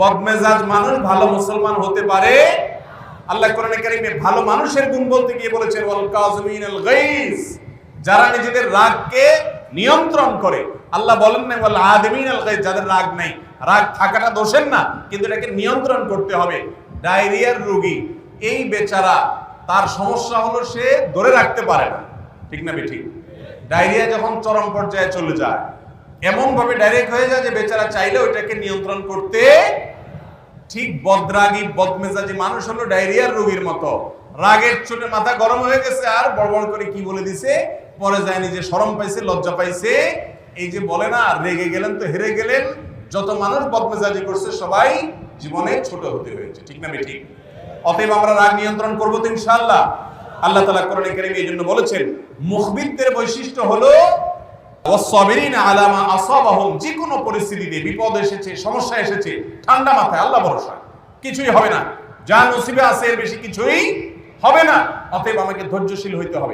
বদমেজাজ মানুষ, ভালো মুসলমান হতে পারে। আল্লাহ কোরআনে কারিমে ভালো মানুষের গুণ বলতে গিয়ে বলেছেন, ওয়াল কাযিমিনাল গাইজ যারা নিজেদের রাগকে নিয়ন্ত্রণ করে। আল্লাহ বলেন না, ওয়াল আদিমিনাল গাইজ যাদের রাগ নাই। রাগ থাকাটা দোষের না, কিন্তু এটাকে নিয়ন্ত্রণ করতে হবে। ডায়রিয়ার রোগী, এই বেচারা, তার সমস্যা হলো সে ধরে রাখতে পারে না। ঠিক না ঠিক ডায়রিয়া যখন চরম পর্যায়ে চলে যায় এমন ভাবে ডাইরেক্ট হয়ে যায় যে বেচারা চাইলে ওইটাকে নিয়ন্ত্রণ করতে ঠিক বদরাগী, বদমেজাজি মানুষ হলো ডায়রিয়ার রোগীর মতো। রাগের চোটে মাথা গরম হয়ে গেছে আর বড় করে কি বলে দিছে? পরে যায় নিজে শরম পাইছে, লজ্জা পাইছে। এই যে বলে না, রেগে গেলেন তো হেরে গেলেন। যত মানুষ বদমেজাজি করছে, সবাই জীবনে ছোট হতে হয়েছে। ঠিক না ঠিক অতএব আমরা রাগ নিয়ন্ত্রণ করব তো ইনশাআল্লাহ। আল্লাহ তালা কোরআন কারিমে এই জন্য বলেছেন মুখবিদদের বৈশিষ্ট্য হলো ওয়াসসাবিরিনা আলা মা আসাবাহুম যে কোনো পরিস্থিতিতে বিপদ এসেছে, সমস্যা এসেছে, ঠান্ডা মাথায় আল্লাহ ভরসা। কিছুই হবে না। যা নসিবে আছে এর বেশি কিছুই হবে না। অতএব আমাকে ধৈর্যশীল হইতে হবে।